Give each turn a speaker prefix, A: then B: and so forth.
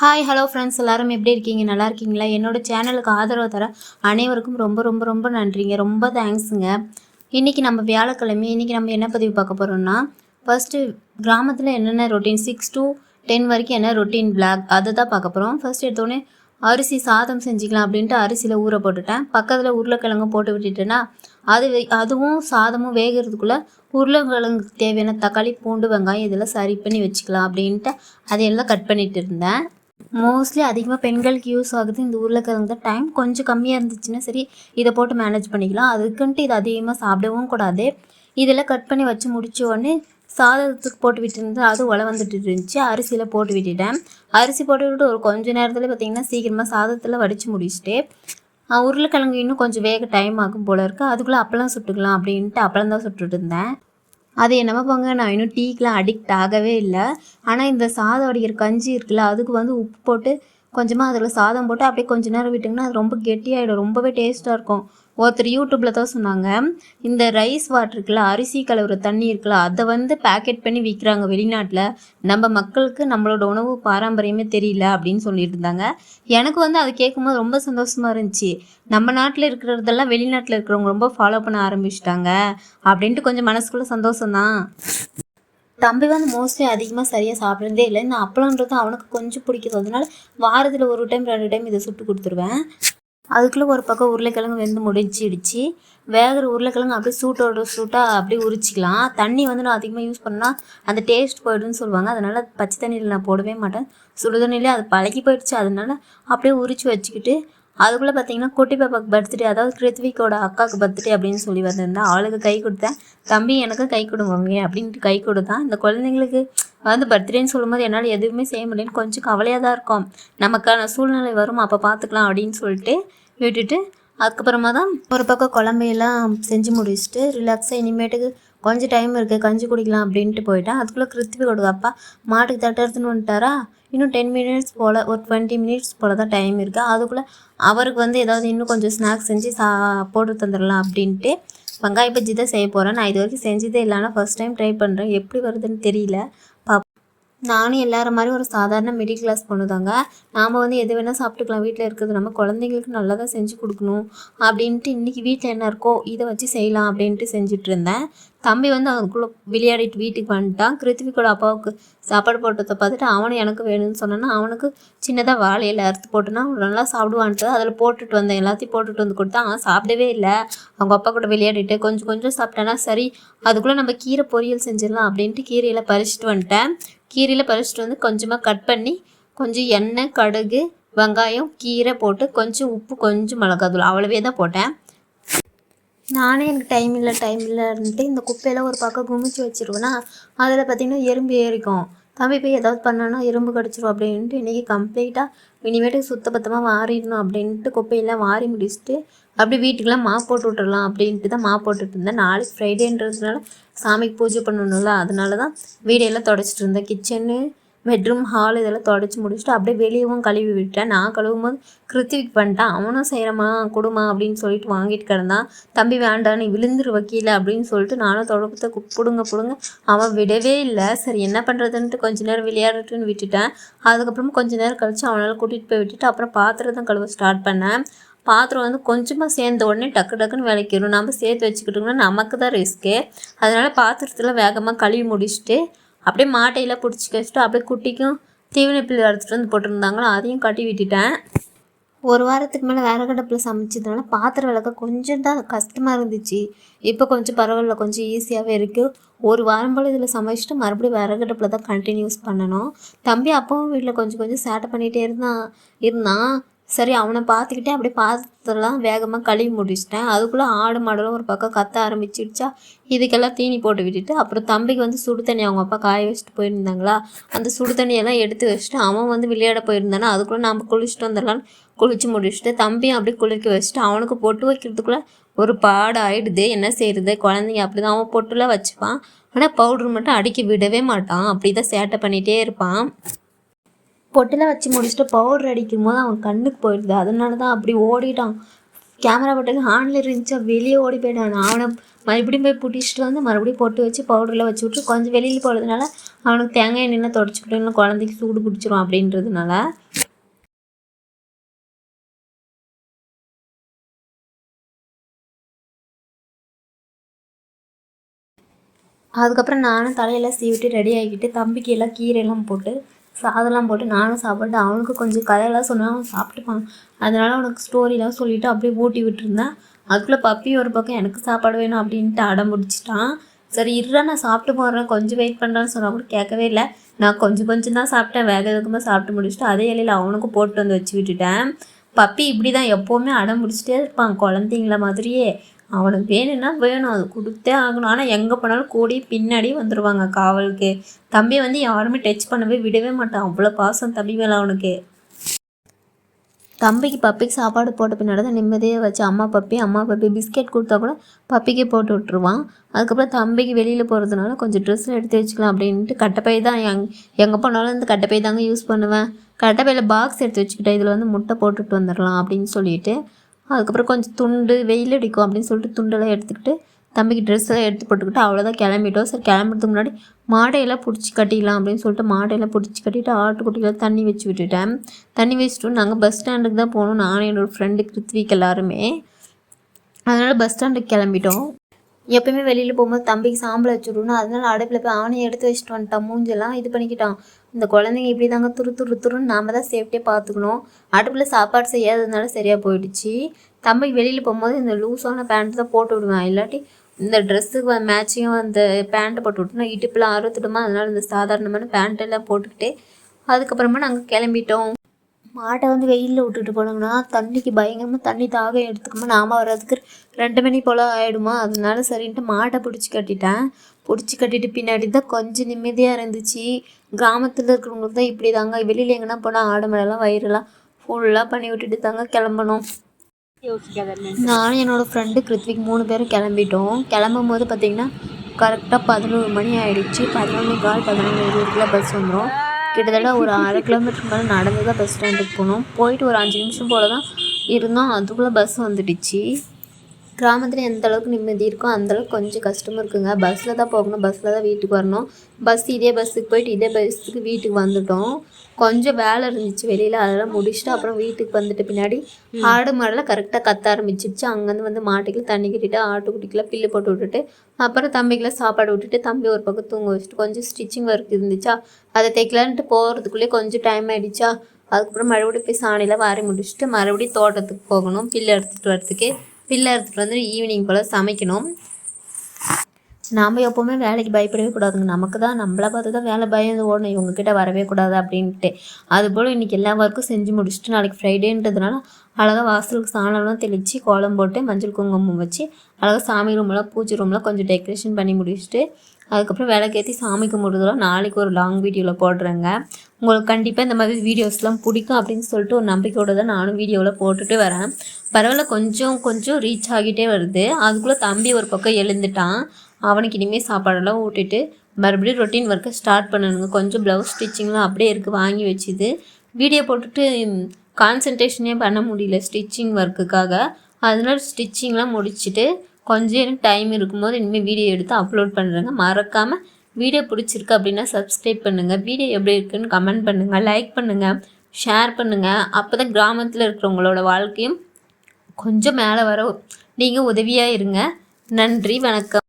A: hi hello friends எல்லோரும் எப்படி இருக்கீங்க நல்லா இருக்கீங்களா என்னோடய சேனலுக்கு ஆதரவு தர அனைவருக்கும் ரொம்ப ரொம்ப ரொம்ப நன்றிங்க ரொம்ப தேங்க்ஸுங்க இன்றைக்கி நம்ம வியாழக்கிழமை இன்றைக்கி நம்ம என்ன பதிவு பார்க்க போகிறோம்னா ஃபஸ்ட்டு கிராமத்தில் என்னென்ன ரொட்டீன் சிக்ஸ் டு டென் வரைக்கும் என்ன ரொட்டீன் பிளாக் அதை தான் பார்க்க போகிறோம் ஃபஸ்ட் எடுத்தோடனே அரிசி சாதம் செஞ்சுக்கலாம் அப்படின்ட்டு அரிசியில் ஊற போட்டுட்டேன் பக்கத்தில் உருளைக்கிழங்கு போட்டு விட்டுட்டேன்னா அது அதுவும் சாதமும் வேகிறதுக்குள்ளே உருளைக்கிழங்கு தேவையான தக்காளி பூண்டு வெங்காயம் இதெல்லாம் சரி பண்ணி வச்சுக்கலாம் அப்படின்ட்டு அதையெல்லாம் கட் பண்ணிகிட்டு இருந்தேன் மோஸ்ட்லி அதிகமாக பெண்களுக்கு யூஸ் ஆகுது இந்த உருளைக்கிழங்கு தான் டைம் கொஞ்சம் கம்மியாக இருந்துச்சுன்னா சரி இதை போட்டு மேனேஜ் பண்ணிக்கலாம் அதுக்குன்ட்டு இது அதிகமாக சாப்பிடவும் கூடாது இதெல்லாம் கட் பண்ணி வச்சு முடிச்ச உடனே சாதத்துக்கு போட்டு விட்டுருந்து அது உல வந்துட்டு இருந்துச்சு அரிசியில் போட்டு விட்டுட்டேன் அரிசி போட்டு விட்டு ஒரு கொஞ்சம் நேரத்தில் பார்த்திங்கன்னா சீக்கிரமாக சாதத்தில் வடித்து முடிச்சுட்டு உருளைக்கிழங்கு இன்னும் கொஞ்சம் வேக டைம் ஆகும் போல் இருக்குது அதுக்குள்ளே அப்பளம் சுட்டுக்கலாம் அப்படின்ட்டு அப்பளம் தான் சுட்டுட்டு இருந்தேன் அது என்ன போங்க நான் இன்னும் டீக்கெலாம் அடிக்ட் ஆகவே இல்லை ஆனால் இந்த சாதம் அடிக்கிற கஞ்சி இருக்குல்ல அதுக்கு வந்து உப்பு போட்டு கொஞ்சமாக அதில் சாதம் போட்டு அப்படியே கொஞ்ச நேரம் விட்டிங்கன்னா அது ரொம்ப கெட்டியாகிடும் ரொம்பவே டேஸ்ட்டாக இருக்கும் ஒருத்தர் யூடியூப்பில் தான் சொன்னாங்க இந்த ரைஸ் வாட்டர் இருக்குல்ல அரிசி கலவுற தண்ணி இருக்குல்ல அதை வந்து பேக்கெட் பண்ணி விற்கிறாங்க வெளிநாட்டில் நம்ம மக்களுக்கு நம்மளோட உணவு பாரம்பரியமே தெரியல அப்படின்னு சொல்லிட்டு இருந்தாங்க எனக்கு வந்து அதை கேட்கும்போது ரொம்ப சந்தோஷமாக இருந்துச்சு நம்ம நாட்டில் இருக்கிறதெல்லாம் வெளிநாட்டில் இருக்கிறவங்க ரொம்ப ஃபாலோ பண்ண ஆரம்பிச்சிட்டாங்க அப்படின்ட்டு கொஞ்சம் மனசுக்குள்ளே சந்தோஷம்தான் தம்பி வந்து மோஸ்ட்லி அதிகமாக சரியாக சாப்பிட்றதே இல்லை இந்த அப்பளன்றது அவனுக்கு கொஞ்சம் பிடிக்கிறது அதனால வாரத்தில் ஒரு டைம் ரெண்டு டைம் இதை சுட்டு கொடுத்துருவேன் அதுக்குள்ளே ஒரு பக்கம் உருளைக்கிழங்கு வெந்து முடிஞ்சிடுச்சு வேகிற உருளைக்கிழங்கு அப்படியே சூட்டோட சூட்டாக அப்படியே உரிச்சிக்கலாம் தண்ணி வந்து நான் அதிகமாக யூஸ் பண்ணால் அந்த டேஸ்ட் போய்டுன்னு சொல்லுவாங்க அதனால் பச்சை தண்ணியில் நான் போடவே மாட்டேன் சுடு தண்ணியிலே அது பழகி போயிடுச்சு அதனால அப்படியே உரித்து வச்சுக்கிட்டு அதுக்குள்ளே பார்த்தீங்கன்னா குட்டி பாப்பாக்கு பர்த்டே அதாவது கிருத்விக்கோட அக்காவுக்கு பர்த்டே அப்படின்னு சொல்லி வந்திருந்தேன் அவளுக்கு கை கொடுத்தேன் தம்பி எனக்கு கை கொடுங்க அப்படின்ட்டு கை கொடுத்தான் இந்த குழந்தைங்களுக்கு வந்து பர்த்டேன்னு சொல்லும்போது என்னால் எதுவுமே செய்ய முடியலன்னு கொஞ்சம் கவலையாக தான் இருக்கும் நமக்கான சூழ்நிலை வரும் அப்போ பார்த்துக்கலாம் அப்படின்னு சொல்லிட்டு விட்டுட்டு அதுக்கப்புறமா தான் ஒரு பக்கம் குழம்பையெல்லாம் செஞ்சு முடிச்சுட்டு ரிலாக்ஸாக இனிமேட்டுக்கு கொஞ்சம் டைம் இருக்குது கஞ்சி குடிக்கலாம் அப்படின்ட்டு போயிட்டேன் அதுக்குள்ளே கொடுக்க அப்பா மாட்டுக்கு தட்டுறதுன்னு வந்துட்டாரா இன்னும் டென் மினிட்ஸ் போல் ஒரு டுவெண்ட்டி மினிட்ஸ் போல் தான் டைம் இருக்குது அதுக்குள்ளே அவருக்கு வந்து ஏதாவது இன்னும் கொஞ்சம் ஸ்நாக்ஸ் செஞ்சு சா போட்டு தந்துடலாம் அப்படின்ட்டு வெங்காய பஜ்ஜி தான் செய்ய போகிறேன் நான் இது வரைக்கும் செஞ்சதே இல்லைனா ஃபஸ்ட் டைம் ட்ரை பண்ணுறேன் எப்படி வருதுன்னு தெரியல நானும் எல்லாரும் மாதிரி ஒரு சாதாரண மிடில் கிளாஸ் பொண்ணு தாங்க நாம் வந்து எது வேணால் சாப்பிட்டுக்கலாம் வீட்டில் இருக்கிறது நம்ம குழந்தைங்களுக்கு நல்லா தான் செஞ்சு கொடுக்கணும் அப்படின்ட்டு இன்றைக்கி வீட்டில் என்ன இருக்கோ இதை வச்சு செய்யலாம் அப்படின்ட்டு செஞ்சுட்டு இருந்தேன் தம்பி வந்து அவனுக்குள்ளே விளையாடிட்டு வீட்டுக்கு வந்துட்டான் கிருத்திவிக்கோட அப்பாவுக்கு சாப்பாடு போட்டதை பார்த்துட்டு அவனும் எனக்கு வேணும்னு சொன்னான்னா அவனுக்கு சின்னதாக வாழையில் அறுத்து போட்டுனா நல்லா சாப்பிடுவான்ட்டு அதில் போட்டுட்டு வந்தேன் எல்லாத்தையும் போட்டுட்டு வந்து கொடுத்தா அவன் சாப்பிடவே இல்லை அவங்க அப்பா கூட விளையாடிட்டு கொஞ்சம் கொஞ்சம் சாப்பிட்டானா சரி அதுக்குள்ளே நம்ம கீரை பொரியல் செஞ்சிடலாம் அப்படின்ட்டு கீரையில் பறிச்சுட்டு வந்துட்டேன் கீரையில் பறிச்சிட்டு வந்து கொஞ்சமாக கட் பண்ணி கொஞ்சம் எண்ணெய் கடுகு வெங்காயம் கீரை போட்டு கொஞ்சம் உப்பு கொஞ்சம் மிளகா தூள் அவ்வளவே தான் போட்டேன் நானே எனக்கு டைம் இல்லை டைம் இல்லைன்ட்டு இந்த குப்பையெல்லாம் ஒரு பக்கம் குமிச்சு வச்சுருவேன்னா அதில் பார்த்திங்கன்னா எறும்பு ஏறிக்கும் தம்பி போய் ஏதாவது பண்ணோன்னா எறும்பு கடிச்சிரும் அப்படின்ட்டு இன்றைக்கி கம்ப்ளீட்டாக இனிமேட்டு சுத்தபத்தமாக மாறிடணும் அப்படின்ட்டு குப்பையெல்லாம் வாரி முடிச்சுட்டு அப்படி வீட்டுக்கெலாம் மா போட்டு விட்டுடலாம் அப்படின்ட்டு தான் மா போட்டுட்டு இருந்தேன் நாளைக்கு ஃப்ரைடேன்றதுனால சாமிக்கு பூஜை பண்ணணும்ல அதனால தான் வீடையெல்லாம் தொடச்சிட்டு இருந்தேன் கிச்சனு பெட்ரூம் ஹால் இதெல்லாம் தொடச்சி முடிச்சுட்டு அப்படியே வெளியவும் கழுவி விட்டேன் நான் கழுவும் போது கிருத்திவிக் பண்ணிட்டான் அவனும் செய்கிறமா கொடுமா அப்படின்னு சொல்லிட்டு வாங்கிட்டு கிடந்தான் தம்பி வேண்டாம் நீ விழுந்துரு வக்கீல அப்படின்னு சொல்லிட்டு நானும் தொடப்பத்தை பிடுங்க பிடுங்க அவன் விடவே இல்லை சரி என்ன பண்ணுறதுன்ட்டு கொஞ்ச நேரம் விளையாடுறதுன்னு விட்டுட்டேன் அதுக்கப்புறமா கொஞ்ச நேரம் கழித்து அவனால் கூட்டிகிட்டு போய் விட்டுட்டு அப்புறம் பாத்திரத்தான் கழுவ ஸ்டார்ட் பண்ணேன் பாத்திரம் வந்து கொஞ்சமாக சேர்ந்த உடனே டக்கு டக்குன்னு விளக்கிடும் நம்ம சேர்த்து வச்சுக்கிட்டோம்னா நமக்கு தான் ரிஸ்க்கு அதனால் பாத்திரத்தில் வேகமாக கழுவி முடிச்சுட்டு அப்படியே மாட்டையில் பிடிச்சி வச்சுட்டு அப்படியே குட்டிக்கும் தீவன பிள்ளை எடுத்துகிட்டு வந்து போட்டிருந்தாங்களோ அதையும் கட்டி விட்டுட்டேன் ஒரு வாரத்துக்கு மேலே வேறு கடப்பில் சமைச்சதுனால பாத்திரம் விளக்க கொஞ்சம் தான் கஷ்டமாக இருந்துச்சு இப்போ கொஞ்சம் பரவாயில்ல கொஞ்சம் ஈஸியாகவே இருக்குது ஒரு வாரம் போல் இதில் சமைச்சிட்டு மறுபடியும் வேறு கடப்பில் தான் கண்டினியூஸ் பண்ணணும் தம்பி அப்பவும் வீட்டில் கொஞ்சம் கொஞ்சம் சேட்டை பண்ணிகிட்டே இருந்தான் இருந்தான் சரி அவனை பார்த்துக்கிட்டே அப்படியே பார்த்துலாம் வேகமாக கழுவி முடிச்சிட்டேன் அதுக்குள்ளே ஆடு மாடெல்லாம் ஒரு பக்கம் கத்த ஆரம்பிச்சிடுச்சா இதுக்கெல்லாம் தீனி போட்டு விட்டுட்டு அப்புறம் தம்பிக்கு வந்து சுடு தண்ணி அவங்க அப்பா காய வச்சுட்டு போயிருந்தாங்களா அந்த சுடு தண்ணியெல்லாம் எடுத்து வச்சுட்டு அவன் வந்து விளையாட போயிருந்தானா அதுக்குள்ளே நம்ம குளிச்சுட்டு வந்துடலான்னு குளிச்சு முடிச்சுட்டு தம்பியும் அப்படியே குளிக்க வச்சுட்டு அவனுக்கு பொட்டு வைக்கிறதுக்குள்ளே ஒரு பாடு ஆயிடுது என்ன செய்யறது குழந்தைங்க அப்படி தான் அவன் பொட்டுலாம் வச்சுப்பான் ஆனால் பவுட்ரு மட்டும் அடிக்க விடவே மாட்டான் அப்படி தான் சேட்டை பண்ணிகிட்டே இருப்பான் பொட்டெல்லாம் வச்சு முடிச்சுட்டு பவுடர் அடிக்கும் போது அவன் கண்ணுக்கு போயிடுது அதனால தான் அப்படி ஓடிட்டான் கேமரா போட்டது ஆனில் இருந்துச்சா வெளியே ஓடி போயிட்டான் அவனை மறுபடியும் போய் பிடிச்சிட்டு வந்து மறுபடியும் பொட்டு வச்சு பவுடரில் வச்சு விட்டு கொஞ்சம் வெளியில் போகிறதுனால அவனுக்கு தேங்காய் எண்ணெய் தொடச்சி விட்டு குழந்தைக்கு சூடு பிடிச்சிரும் அப்படின்றதுனால அதுக்கப்புறம் நானும் தலையெல்லாம் சீவிட்டு ரெடி ஆகிக்கிட்டு தம்பிக்கு எல்லாம் எல்லாம் போட்டு சாதம்லாம் போட்டு நானும் சாப்பிட்டு அவனுக்கு கொஞ்சம் கதையெல்லாம் சொன்னால் அவன் சாப்பிட்டுப்பான் அதனால் அவனுக்கு ஸ்டோரிலாம் சொல்லிவிட்டு அப்படியே ஊட்டி விட்டுருந்தேன் அதுக்குள்ளே பப்பி ஒரு பக்கம் எனக்கு சாப்பாடு வேணும் அப்படின்ட்டு அடம் பிடிச்சிட்டான் சரி இருடா நான் சாப்பிட்டு போடுறேன் கொஞ்சம் வெயிட் பண்ணுறான்னு சொன்னால் கூட கேட்கவே இல்லை நான் கொஞ்சம் கொஞ்சம் தான் சாப்பிட்டேன் வேக வேகமாக சாப்பிட்டு முடிச்சுட்டு அதே இலையில் அவனுக்கும் போட்டு வந்து வச்சு விட்டுட்டேன் பப்பி இப்படி தான் எப்போவுமே அடம் பிடிச்சிட்டே இருப்பான் குழந்தைங்கள மாதிரியே அவனுக்கு வேணும்னா வேணும் அது கொடுத்தே ஆகணும் ஆனால் எங்கே போனாலும் கூடி பின்னாடி வந்துடுவாங்க காவலுக்கு தம்பி வந்து யாருமே டச் பண்ணவே விடவே மாட்டான் அவ்வளோ பாசம் தம்பி மேலே அவனுக்கு தம்பிக்கு பப்பிக்கு சாப்பாடு போட்ட பின்னாடி தான் நிம்மதியாக வச்சு அம்மா பப்பி அம்மா பப்பி பிஸ்கெட் கொடுத்தா கூட பப்பிக்கே போட்டு விட்ருவான் அதுக்கப்புறம் தம்பிக்கு வெளியில் போகிறதுனால கொஞ்சம் ட்ரெஸ்ஸில் எடுத்து வச்சுக்கலாம் அப்படின்ட்டு கட்டப்பை தான் எங் எங்கே போனாலும் இந்த கட்டப்பை தாங்க யூஸ் பண்ணுவேன் கட்டப்பையில் பாக்ஸ் எடுத்து வச்சுக்கிட்டேன் இதில் வந்து முட்டை போட்டுட்டு வந்துடலாம் அப்படின்னு சொல்லிட்டு அதுக்கப்புறம் கொஞ்சம் துண்டு வெயில் அடிக்கும் அப்படின்னு சொல்லிட்டு துண்டெல்லாம் எடுத்துக்கிட்டு தம்பிக்கு ட்ரெஸ்ஸெல்லாம் எடுத்து போட்டுக்கிட்டு அவ்வளோதான் கிளம்பிட்டோம் சரி கிளம்புறதுக்கு முன்னாடி மாடையெல்லாம் பிடிச்சி கட்டிடலாம் அப்படின்னு சொல்லிட்டு மாடையெல்லாம் பிடிச்சி கட்டிட்டு ஆட்டுக்குட்டியில் தண்ணி வச்சு விட்டுட்டேன் தண்ணி வச்சுட்டு நாங்கள் பஸ் ஸ்டாண்டுக்கு தான் போனோம் நானும் என்னோடய ஃப்ரெண்டு கிருத்விக் எல்லாருமே அதனால் பஸ் ஸ்டாண்டுக்கு கிளம்பிட்டோம் எப்பயுமே வெளியில் போகும்போது தம்பிக்கு சாம்பல் வச்சுடணும் அதனால அடுப்பில் போய் அவனை எடுத்து வச்சுட்டு வந்துட்டான் மூஞ்செல்லாம் இது பண்ணிக்கிட்டான் இந்த குழந்தைங்க இப்படி தாங்க துரு துரு துருன்னு நாம தான் சேஃப்டியாக பார்த்துக்கணும் அடுப்பில் சாப்பாடு செய்யாததுனால சரியாக போயிடுச்சு தம்பிக்கு வெளியில் போகும்போது இந்த லூஸான பேண்ட் தான் போட்டு விடுவேன் இல்லாட்டி இந்த ட்ரெஸ்ஸுக்கு மேட்சிங்காக அந்த பேண்ட்டை போட்டு விட்டோம்னா இடுப்பில் ஆர்வத்துட்டுமா அதனால் இந்த சாதாரணமான பேண்ட்டெல்லாம் போட்டுக்கிட்டே அதுக்கப்புறமா நாங்கள் கிளம்பிட்டோம் மாட்டை வந்து வெயிலில் விட்டுட்டு போனோம்னா தண்ணிக்கு பயங்கரமாக தண்ணி தாகம் எடுத்துக்கோமா நாம் வர்றதுக்கு ரெண்டு மணி போல் ஆகிடுமா அதனால சரின்ட்டு மாட்டை பிடிச்சி கட்டிட்டேன் பிடிச்சி கட்டிட்டு பின்னாடி தான் கொஞ்சம் நிம்மதியாக இருந்துச்சு கிராமத்தில் இருக்கிறவங்களுக்கு தான் இப்படி தாங்க வெளியில் எங்கன்னா போனால் ஆடு மலைலாம் வயிறுலாம் ஃபுல்லாக பண்ணி விட்டுட்டு தாங்க கிளம்பணும் நானும் என்னோடய ஃப்ரெண்டு கிருத்விக் மூணு பேரும் கிளம்பிட்டோம் கிளம்பும் போது பார்த்திங்கன்னா கரெக்டாக பதினோரு மணி ஆகிடுச்சு பதினொன்று கால் பதினொன்று இருபதுக்குலாம் பஸ் வந்துடும் கிட்டத்தட்ட ஒரு அரை கிலோமீட்டருக்கு மேலே நடந்து தான் பஸ் ஸ்டாண்டுக்கு போனோம் போயிட்டு ஒரு அஞ்சு நிமிஷம் போல் தான் இருந்தோம் அதுக்குள்ளே பஸ் வந்துடுச்சு கிராமத்தில் எந்த அளவுக்கு நிம்மதி இருக்கோ அந்தளவுக்கு கொஞ்சம் கஷ்டமும் இருக்குங்க பஸ்ஸில் தான் போகணும் பஸ்ஸில் தான் வீட்டுக்கு வரணும் பஸ் இதே பஸ்ஸுக்கு போயிட்டு இதே பஸ்ஸுக்கு வீட்டுக்கு வந்துட்டோம் கொஞ்சம் வேலை இருந்துச்சு வெளியில் அதெல்லாம் முடிச்சுட்டு அப்புறம் வீட்டுக்கு வந்துட்டு பின்னாடி ஆடு மாடெல்லாம் கரெக்டாக கத்த ஆரம்பிச்சிருச்சு அங்கேருந்து வந்து மாட்டுக்குள்ள தண்ணி கட்டிட்டு ஆட்டுக்குட்டிக்கெல்லாம் பில்லு போட்டு விட்டுட்டு அப்புறம் தம்பிக்கெல்லாம் சாப்பாடு விட்டுட்டு தம்பி ஒரு பக்கம் தூங்க வச்சுட்டு கொஞ்சம் ஸ்டிச்சிங் ஒர்க் இருந்துச்சா அதை தைக்கலான்ட்டு போகிறதுக்குள்ளேயே கொஞ்சம் டைம் ஆகிடுச்சா அதுக்கப்புறம் மறுபடியும் போய் சாணியில் வாரி முடிச்சுட்டு மறுபடியும் தோட்டத்துக்கு போகணும் பில்லு எடுத்துகிட்டு வரத்துக்கு பிள்ளை எடுத்துகிட்டு வந்து ஈவினிங் போல் சமைக்கணும் நாம் எப்போவுமே வேலைக்கு பயப்படவே கூடாதுங்க நமக்கு தான் நம்மளை பார்த்து தான் வேலை பயந்து ஓடணும் இவங்கக்கிட்ட வரவே கூடாது அப்படின்ட்டு அதுபோல் இன்றைக்கி எல்லா ஒர்க்கும் செஞ்சு முடிச்சுட்டு நாளைக்கு ஃப்ரைடேன்றதுனால அழகாக வாசலுக்கு சாணம்லாம் தெளித்து கோலம் போட்டு மஞ்சள் குங்குமம் வச்சு அழகாக சாமி ரூம்லாம் பூஜை ரூம்லாம் கொஞ்சம் டெக்கரேஷன் பண்ணி முடிச்சுட்டு அதுக்கப்புறம் விளக்கேற்றி சாமி கும்பிடுறதுலாம் நாளைக்கு ஒரு லாங் வீடியோவில் போடுறேங்க உங்களுக்கு கண்டிப்பாக இந்த மாதிரி வீடியோஸ்லாம் பிடிக்கும் அப்படின்னு சொல்லிட்டு ஒரு நம்பிக்கையோடு தான் நானும் வீடியோவில் போட்டுகிட்டே வரேன் பரவாயில்ல கொஞ்சம் கொஞ்சம் ரீச் ஆகிட்டே வருது அதுக்குள்ளே தம்பி ஒரு பக்கம் எழுந்துட்டான் அவனுக்கு இனிமேல் சாப்பாடெல்லாம் ஊட்டிட்டு மறுபடியும் ரொட்டீன் ஒர்க்கை ஸ்டார்ட் பண்ணணுங்க கொஞ்சம் ப்ளவுஸ் ஸ்டிச்சிங்லாம் அப்படியே இருக்குது வாங்கி வச்சுது வீடியோ போட்டுட்டு கான்சன்ட்ரேஷனே பண்ண முடியல ஸ்டிச்சிங் ஒர்க்குக்காக அதனால் ஸ்டிச்சிங்லாம் முடிச்சுட்டு கொஞ்சம் டைம் இருக்கும்போது இனிமேல் வீடியோ எடுத்து அப்லோட் பண்ணுறேங்க மறக்காமல் வீடியோ பிடிச்சிருக்கு அப்படின்னா சப்ஸ்கிரைப் பண்ணுங்கள் வீடியோ எப்படி இருக்குன்னு கமெண்ட் பண்ணுங்கள் லைக் பண்ணுங்கள் ஷேர் பண்ணுங்கள் அப்போ தான் கிராமத்தில் இருக்கிறவங்களோட வாழ்க்கையும் கொஞ்சம் மேலே வர நீங்கள் உதவியாக இருங்க நன்றி வணக்கம்